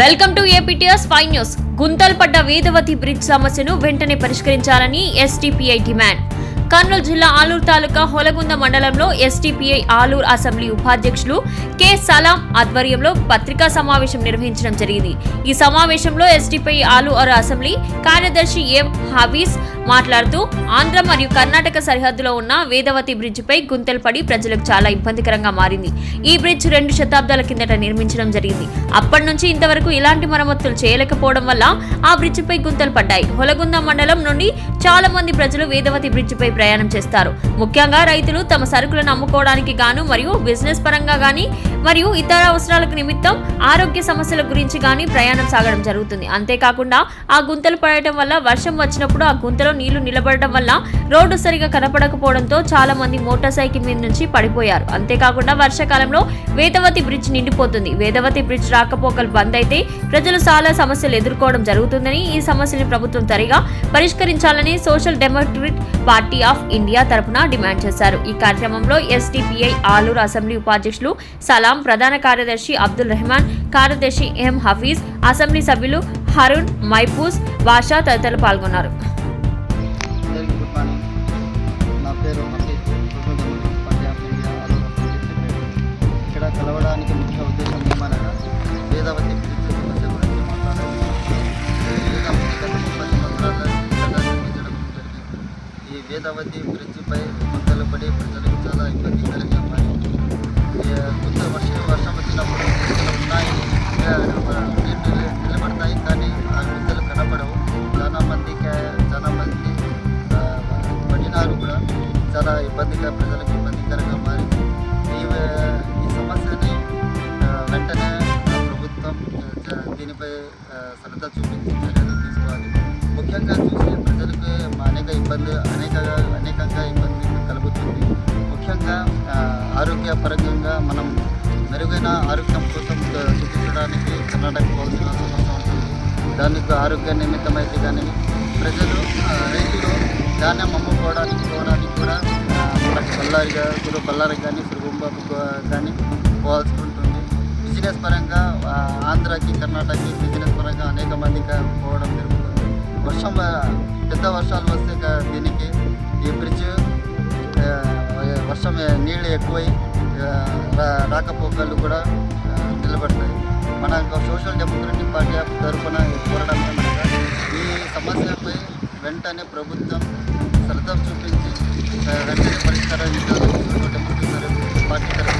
Welcome to APTS five news. గుంతల్పడ్డ Vedavathi bridge సమస్యను వెంటనే పరిష్కరించాలని ఎస్టీపీఐ డిమాండ్. కర్నూలు జిల్లా ఆలూరు తాలూకా హొలగుంద మండలంలో ఎస్టీపీఐ ఆలూరు అసెంబ్లీ ఉపాధ్యక్షులు కె సలాం ఆధ్వర్యంలో పత్రికా సమావేశం నిర్వహించడం జరిగింది. ఈ సమావేశంలో ఎస్టీపీఐ ఆలూరు అసెంబ్లీ కార్యదర్శి ఎం హవీస్ మాట్లాడుతూ ఆంధ్ర మరియు కర్ణాటక సరిహద్దులో ఉన్న వేదవతి బ్రిడ్జిపై గుంతలు పడి ప్రజలకు చాలా ఇబ్బందికరంగా మారింది. ఈ బ్రిడ్జ్ రెండు శతాబ్దాల కిందట నిర్మించడం జరిగింది. అప్పటి నుంచి ఇంతవరకు ఇలాంటి మరమ్మతులు చేయలేకపోవడం వల్ల ఆ బ్రిడ్జిపై గుంతలు పడ్డాయి. హొలగుంద మండలం నుండి చాలా మంది ప్రజలు వేదవతి బ్రిడ్జిపై ప్రయాణం చేస్తారు. ముఖ్యంగా రైతులు తమ సరుకులను అమ్ముకోవడానికి గాను మరియు బిజినెస్ పరంగా గాని మరియు ఇతర అవసరాలకు నిమిత్తం ఆరోగ్య సమస్యల గురించి గాని ప్రయాణం సాగడం జరుగుతుంది. అంతేకాకుండా ఆ గుంతలు పడటం వల్ల వర్షం వచ్చినప్పుడు ఆ గుంతలో నీళ్ళు నిలబడడం వల్ల రోడ్డు సరిగా కనపడకపోవడంతో చాలా మంది మోటార్ సైకిల్ మీద నుంచి పడిపోయారు. అంతేకాకుండా వర్షాకాలంలో వేదవతి బ్రిడ్జ్ నిండిపోతుంది. వేదవతి బ్రిడ్జ్ రాకపోకలు బంద్ అయితే ప్రజలు చాలా సమస్యలు ఎదుర్కోవడం జరుగుతుందని ఈ సమస్యని ప్రభుత్వం త్వరగా పరిష్కరించాలని social democratic party of India తరపున డిమాండ్ చేశారు. ఈ కార్యక్రమంలో ఎస్డిపిఐ ఆలూరు అసెంబ్లీ ఉపాధ్యక్షులు సలాం ప్రధాన కార్యదర్శి అబ్దుల్ రెహమాన్ కార్యదర్శి ఎం హఫీజ్ అసెంబ్లీ సభ్యులు హరుణ్ మైపూస్ బాషా తదితరులు పాల్గొన్నారు. పేరు పంజాబ్ ఇండియా ఇక్కడ కలవడానికి ముఖ్య ఉద్దేశం ఏమనగా వేదవతి బ్రిడ్జ్ గురించి మాట్లాడాలి. ముప్పై సంవత్సరాల జరిగింది ఈ వేదవతి బ్రిడ్జిపై గుంతలు ప్రజలకు చాలా ఇబ్బంది చాలా ఇబ్బందిగా ప్రజలకు ఇబ్బందికరంగా మారింది. ఈ ఈ సమస్యని వెంటనే ప్రభుత్వం దీనిపై శ్రద్ధ చూపించి చర్యలు తీసుకోవాలి. ముఖ్యంగా చూస్తే ప్రజలకు అనేక ఇబ్బంది అనేక అనేకంగా ఇబ్బంది కలుగుతుంది. ముఖ్యంగా ఆరోగ్యపరంగా మనం మెరుగైన ఆరోగ్యం కోసం చూపించడానికి కర్ణాటక పోవాల్సిన అవసరం ఉంటుంది. దానికి ఆరోగ్య నిమిత్తమైతే కానీ ప్రజలు రైతులు ధాన్యం అమ్ముకోవడానికి పోవడానికి కూడా ఆ, మనకి బళ్ళారిగా గురు బళ్ళారికి కానీ సురుగుంబాకు కానీ పోవాల్సి ఉంటుంది బిజినెస్ పరంగా ఆంధ్రాకి కర్ణాటకకి బిజినెస్ పరంగా అనేక మందికి పోవడం జరుగుతుంది. వర్షం పెద్ద వర్షాలు వస్తే దీనికి ఈ బ్రిడ్జ్ వర్షం నీళ్ళు ఎక్కువై రా- రాకపోకలు కూడా నిలబడతాయి. మన సోషల్ డెమోక్రటిక్ పార్టీ ఆఫ్ తరఫున కోరడం ఈ సమస్యపై వెంటనే ప్రభుత్వం శ్రద్ధ చూపించి వెంటనే పరిష్కారం ఇవ్వాలి సోషల్ డెమోక్రటిక్ పార్టీ